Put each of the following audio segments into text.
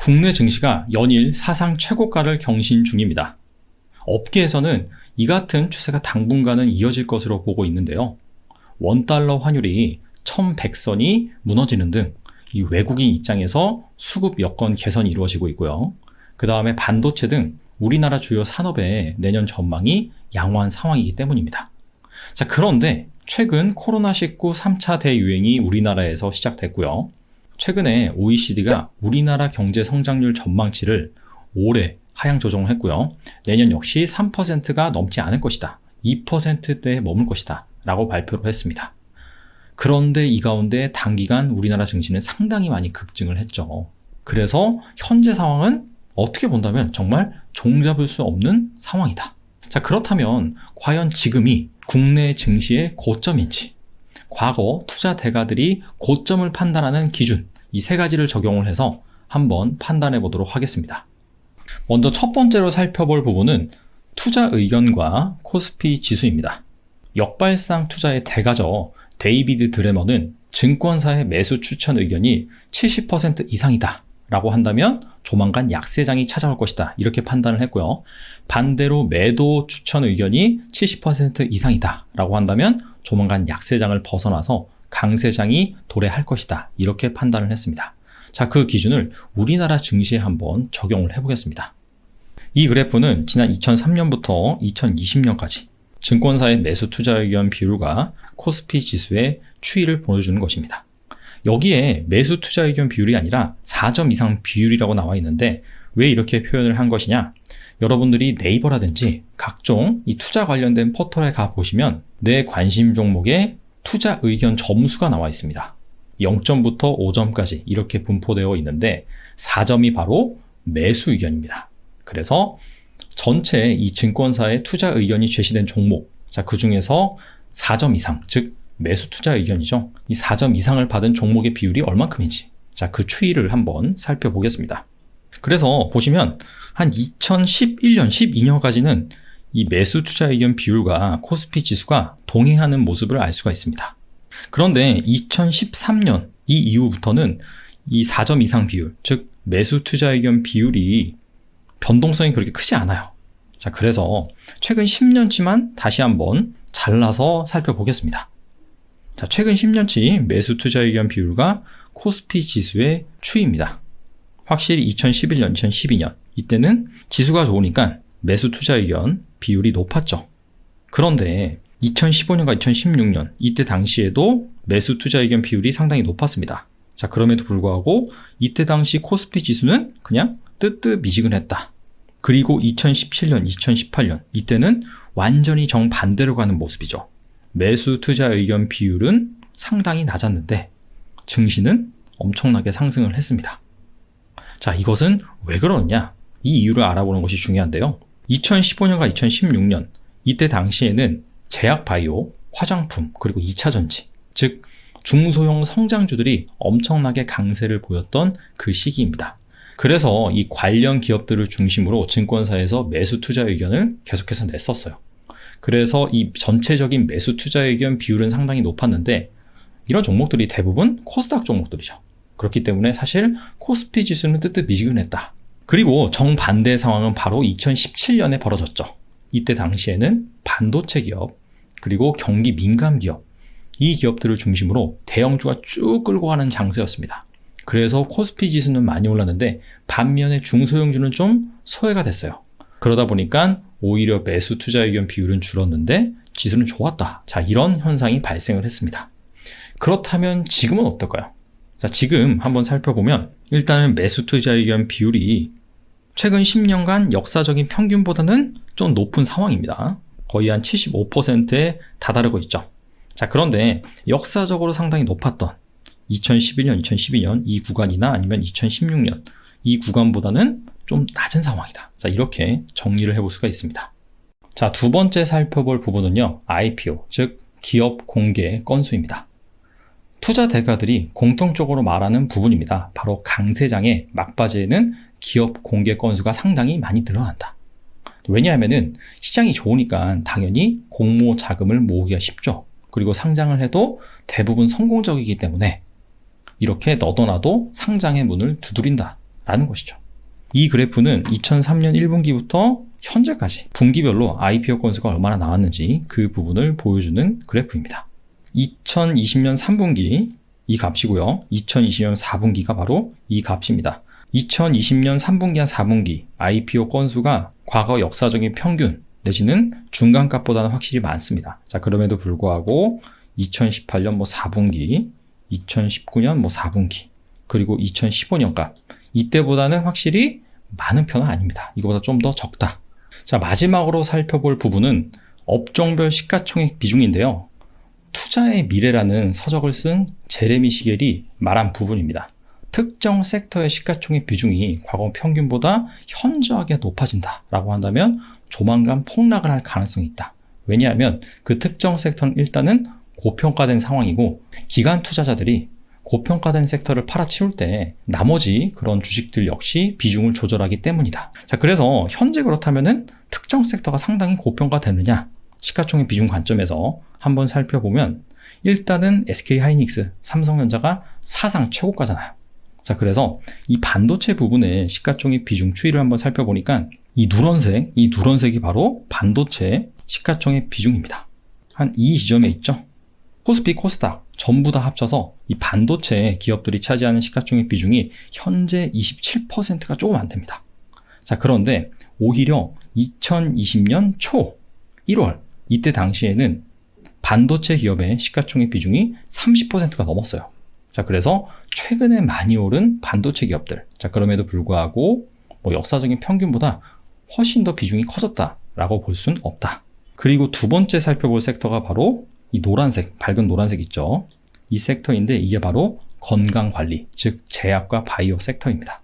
국내 증시가 연일 사상 최고가를 경신 중입니다. 업계에서는 이 같은 추세가 당분간은 이어질 것으로 보고 있는데요. 원달러 환율이 1100선이 무너지는 등 이 외국인 입장에서 수급 여건 개선이 이루어지고 있고요. 그 다음에 반도체 등 우리나라 주요 산업의 내년 전망이 양호한 상황이기 때문입니다. 자, 그런데 최근 코로나19 3차 대유행이 우리나라에서 시작됐고요. 최근에 OECD가 우리나라 경제 성장률 전망치를 올해 하향 조정을 했고요. 내년 역시 3%가 넘지 않을 것이다. 2%대에 머물 것이다. 라고 발표를 했습니다. 그런데 이 가운데 단기간 우리나라 증시는 상당히 많이 급증을 했죠. 그래서 현재 상황은 어떻게 본다면 정말 종잡을 수 없는 상황이다. 자, 그렇다면 과연 지금이 국내 증시의 고점인지, 과거 투자 대가들이 고점을 판단하는 기준, 이 세 가지를 적용을 해서 한번 판단해 보도록 하겠습니다. 먼저 첫 번째로 살펴볼 부분은 투자 의견과 코스피 지수입니다. 역발상 투자의 대가죠. 데이비드 드레머는 증권사의 매수 추천 의견이 70% 이상이다. 라고 한다면 조만간 약세장이 찾아올 것이다. 이렇게 판단을 했고요. 반대로 매도 추천 의견이 70% 이상이다. 라고 한다면 조만간 약세장을 벗어나서 강세장이 도래할 것이다. 이렇게 판단을 했습니다. 자, 그 기준을 우리나라 증시에 한번 적용을 해보겠습니다. 이 그래프는 지난 2003년부터 2020년까지 증권사의 매수 투자 의견 비율과 코스피 지수의 추이를 보여주는 것입니다. 여기에 매수 투자 의견 비율이 아니라 4점 이상 비율이라고 나와 있는데 왜 이렇게 표현을 한 것이냐? 여러분들이 네이버라든지 각종 이 투자 관련된 포털에 가 보시면 내 관심 종목의 투자 의견 점수가 나와 있습니다. 0점부터 5점까지 이렇게 분포되어 있는데 4점이 바로 매수 의견입니다. 그래서 전체 이 증권사의 투자 의견이 제시된 종목, 자, 그 중에서 4점 이상, 즉, 매수 투자 의견이죠. 이 4점 이상을 받은 종목의 비율이 얼만큼인지, 자, 그 추이를 한번 살펴보겠습니다. 그래서 보시면 한 2011년, 12년까지는 이 매수 투자 의견 비율과 코스피 지수가 동행하는 모습을 알 수가 있습니다. 그런데 2013년 이 이후부터는 이 4점 이상 비율, 즉 매수 투자 의견 비율이 변동성이 그렇게 크지 않아요. 자, 그래서 최근 10년치만 다시 한번 잘라서 살펴보겠습니다. 자, 최근 10년치 매수 투자 의견 비율과 코스피 지수의 추이입니다. 확실히 2011년, 2012년 이때는 지수가 좋으니까 매수 투자 의견 비율이 높았죠. 그런데 2015년과 2016년 이때 당시에도 매수 투자 의견 비율이 상당히 높았습니다. 자, 그럼에도 불구하고 이때 당시 코스피 지수는 그냥 뜨뜻미지근했다. 그리고 2017년, 2018년 이때는 완전히 정반대로 가는 모습이죠. 매수 투자 의견 비율은 상당히 낮았는데 증시는 엄청나게 상승을 했습니다. 자, 이것은 왜 그러느냐? 이 이유를 알아보는 것이 중요한데요. 2015년과 2016년 이때 당시에는 제약 바이오, 화장품, 그리고 2차 전지, 즉 중소형 성장주들이 엄청나게 강세를 보였던 그 시기입니다. 그래서 이 관련 기업들을 중심으로 증권사에서 매수 투자 의견을 계속해서 냈었어요. 그래서 이 전체적인 매수 투자 의견 비율은 상당히 높았는데 이런 종목들이 대부분 코스닥 종목들이죠. 그렇기 때문에 사실 코스피 지수는 뜨뜻 미지근했다. 그리고 정반대 상황은 바로 2017년에 벌어졌죠. 이때 당시에는 반도체 기업, 그리고 경기 민감 기업, 이 기업들을 중심으로 대형주가 쭉 끌고 가는 장세였습니다. 그래서 코스피 지수는 많이 올랐는데 반면에 중소형주는 좀 소외가 됐어요. 그러다 보니까 오히려 매수 투자 의견 비율은 줄었는데 지수는 좋았다. 자, 이런 현상이 발생을 했습니다. 그렇다면 지금은 어떨까요? 자, 지금 한번 살펴보면 일단은 매수 투자 의견 비율이 최근 10년간 역사적인 평균보다는 좀 높은 상황입니다. 거의 한 75%에 다다르고 있죠. 자, 그런데 역사적으로 상당히 높았던 2011년, 2012년 이 구간이나 아니면 2016년 이 구간보다는 좀 낮은 상황이다. 자, 이렇게 정리를 해볼 수가 있습니다. 자, 두 번째 살펴볼 부분은요, IPO, 즉, 기업 공개 건수입니다. 투자 대가들이 공통적으로 말하는 부분입니다. 바로 강세장의 막바지에는 기업 공개 건수가 상당히 많이 늘어난다. 왜냐하면은 시장이 좋으니까 당연히 공모 자금을 모으기가 쉽죠. 그리고 상장을 해도 대부분 성공적이기 때문에 이렇게 너도나도 상장의 문을 두드린다. 라는 것이죠. 이 그래프는 2003년 1분기부터 현재까지 분기별로 IPO 건수가 얼마나 나왔는지 그 부분을 보여주는 그래프입니다. 2020년 3분기 이 값이고요. 2020년 4분기가 바로 이 값입니다. 2020년 3분기와 4분기 IPO 건수가 과거 역사적인 평균 내지는 중간값보다는 확실히 많습니다. 자, 그럼에도 불구하고 2018년 뭐 4분기, 2019년 뭐 4분기, 그리고 2015년 값 이때보다는 확실히 많은 편은 아닙니다. 이거보다 좀 더 적다. 자, 마지막으로 살펴볼 부분은 업종별 시가총액 비중인데요. 투자의 미래라는 서적을 쓴 제레미 시겔이 말한 부분입니다. 특정 섹터의 시가총액 비중이 과거 평균보다 현저하게 높아진다라고 한다면 조만간 폭락을 할 가능성이 있다. 왜냐하면 그 특정 섹터는 일단은 고평가된 상황이고 기관 투자자들이 고평가된 섹터를 팔아치울 때 나머지 그런 주식들 역시 비중을 조절하기 때문이다. 자, 그래서 현재 그렇다면은 특정 섹터가 상당히 고평가되느냐? 시가총액 비중 관점에서 한번 살펴보면 일단은 SK 하이닉스, 삼성전자가 사상 최고가잖아요. 자, 그래서 이 반도체 부분의 시가총액 비중 추이를 한번 살펴보니까 이 누런색, 이 누런색이 바로 반도체 시가총액 비중입니다. 한 이 지점에 있죠. 코스피, 코스닥 전부 다 합쳐서 이 반도체 기업들이 차지하는 시가총액 비중이 현재 27%가 조금 안 됩니다. 자, 그런데 오히려 2020년 초 1월 이때 당시에는 반도체 기업의 시가총액 비중이 30%가 넘었어요. 자, 그래서 최근에 많이 오른 반도체 기업들. 자, 그럼에도 불구하고 뭐 역사적인 평균보다 훨씬 더 비중이 커졌다라고 볼 수는 없다. 그리고 두 번째 살펴볼 섹터가 바로 이 노란색, 밝은 노란색 있죠. 이 섹터인데 이게 바로 건강관리, 즉 제약과 바이오 섹터입니다.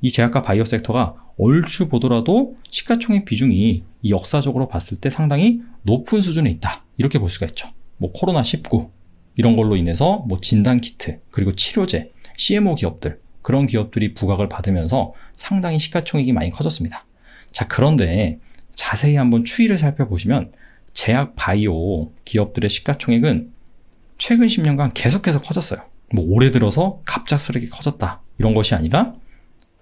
이 제약과 바이오 섹터가 얼추 보더라도 시가총액 비중이 역사적으로 봤을 때 상당히 높은 수준에 있다. 이렇게 볼 수가 있죠. 뭐 코로나19 이런 걸로 인해서 뭐 진단 키트 그리고 치료제, CMO 기업들 그런 기업들이 부각을 받으면서 상당히 시가총액이 많이 커졌습니다. 자, 그런데 자세히 한번 추이를 살펴보시면 제약 바이오 기업들의 시가총액은 최근 10년간 계속해서 커졌어요. 뭐 올해 들어서 갑작스럽게 커졌다. 이런 것이 아니라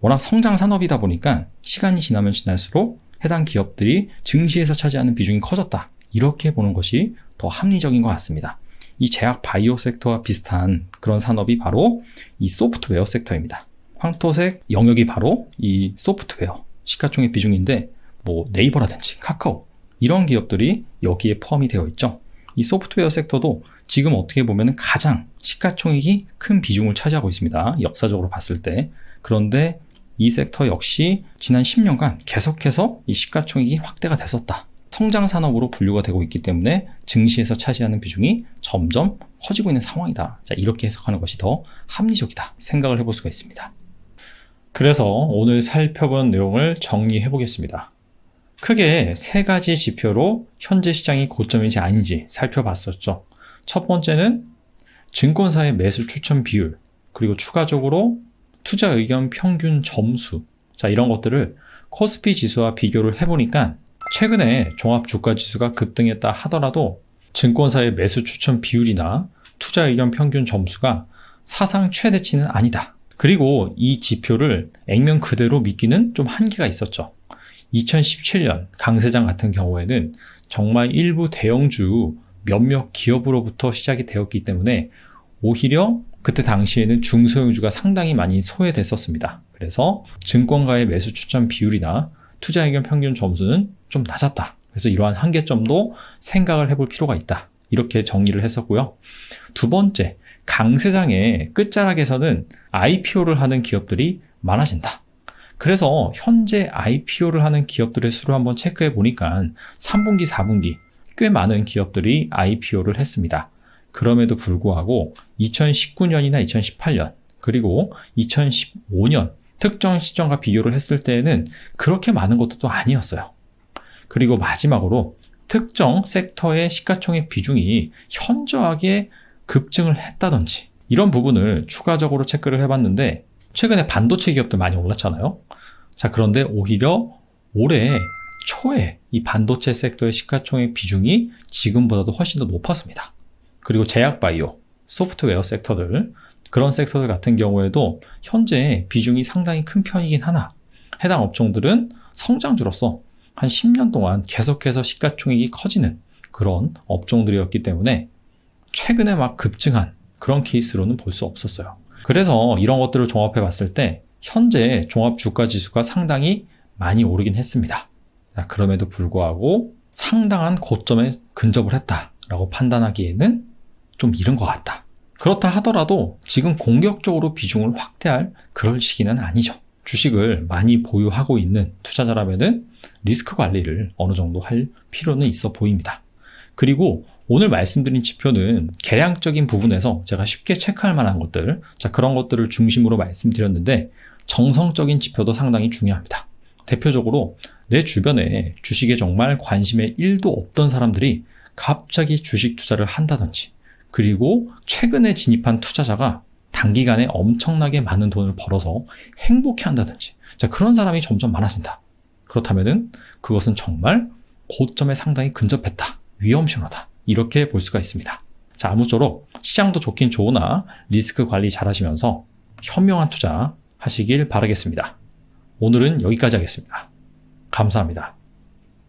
워낙 성장 산업이다 보니까 시간이 지나면 지날수록 해당 기업들이 증시에서 차지하는 비중이 커졌다. 이렇게 보는 것이 더 합리적인 것 같습니다. 이 제약 바이오 섹터와 비슷한 그런 산업이 바로 이 소프트웨어 섹터입니다. 황토색 영역이 바로 이 소프트웨어 시가총액 비중인데 뭐 네이버라든지 카카오 이런 기업들이 여기에 포함이 되어 있죠. 이 소프트웨어 섹터도 지금 어떻게 보면 가장 시가총액이 큰 비중을 차지하고 있습니다. 역사적으로 봤을 때. 그런데 이 섹터 역시 지난 10년간 계속해서 이 시가총액이 확대가 됐었다. 성장 산업으로 분류가 되고 있기 때문에 증시에서 차지하는 비중이 점점 커지고 있는 상황이다. 자, 이렇게 해석하는 것이 더 합리적이다. 생각을 해볼 수가 있습니다. 그래서 오늘 살펴본 내용을 정리해 보겠습니다. 크게 세 가지 지표로 현재 시장이 고점인지 아닌지 살펴봤었죠. 첫 번째는 증권사의 매수 추천 비율, 그리고 추가적으로 투자 의견 평균 점수. 자, 이런 것들을 코스피 지수와 비교를 해보니까 최근에 종합 주가 지수가 급등했다 하더라도 증권사의 매수 추천 비율이나 투자 의견 평균 점수가 사상 최대치는 아니다. 그리고 이 지표를 액면 그대로 믿기는 좀 한계가 있었죠. 2017년 강세장 같은 경우에는 정말 일부 대형주 몇몇 기업으로부터 시작이 되었기 때문에 오히려 그때 당시에는 중소형주가 상당히 많이 소외됐었습니다. 그래서 증권가의 매수 추천 비율이나 투자 의견 평균 점수는 좀 낮았다. 그래서 이러한 한계점도 생각을 해볼 필요가 있다. 이렇게 정리를 했었고요. 두 번째, 강세장의 끝자락에서는 IPO를 하는 기업들이 많아진다. 그래서 현재 IPO를 하는 기업들의 수를 한번 체크해 보니까 3분기, 4분기 꽤 많은 기업들이 IPO를 했습니다. 그럼에도 불구하고 2019년이나 2018년 그리고 2015년 특정 시점과 비교를 했을 때에는 그렇게 많은 것도 또 아니었어요. 그리고 마지막으로 특정 섹터의 시가총액 비중이 현저하게 급증을 했다든지 이런 부분을 추가적으로 체크를 해봤는데 최근에 반도체 기업들 많이 올랐잖아요. 자, 그런데 오히려 올해 초에 이 반도체 섹터의 시가총액 비중이 지금보다도 훨씬 더 높았습니다. 그리고 제약 바이오, 소프트웨어 섹터들, 그런 섹터들 같은 경우에도 현재 비중이 상당히 큰 편이긴 하나 해당 업종들은 성장주로서 한 10년 동안 계속해서 시가총액이 커지는 그런 업종들이었기 때문에 최근에 막 급증한 그런 케이스로는 볼 수 없었어요. 그래서 이런 것들을 종합해 봤을 때 현재 종합 주가 지수가 상당히 많이 오르긴 했습니다. 자, 그럼에도 불구하고 상당한 고점에 근접을 했다라고 판단하기에는 좀 이른 것 같다. 그렇다 하더라도 지금 공격적으로 비중을 확대할 그럴 시기는 아니죠. 주식을 많이 보유하고 있는 투자자라면은 리스크 관리를 어느 정도 할 필요는 있어 보입니다. 그리고 오늘 말씀드린 지표는 계량적인 부분에서 제가 쉽게 체크할 만한 것들, 자, 그런 것들을 중심으로 말씀드렸는데 정성적인 지표도 상당히 중요합니다. 대표적으로 내 주변에 주식에 정말 관심에 1도 없던 사람들이 갑자기 주식 투자를 한다든지 그리고 최근에 진입한 투자자가 단기간에 엄청나게 많은 돈을 벌어서 행복해 한다든지 자 그런 사람이 점점 많아진다. 그렇다면은 그것은 정말 고점에 상당히 근접했다. 위험 신호다. 이렇게 볼 수가 있습니다. 자, 아무쪼록 시장도 좋긴 좋으나 리스크 관리 잘 하시면서 현명한 투자 하시길 바라겠습니다. 오늘은 여기까지 하겠습니다. 감사합니다.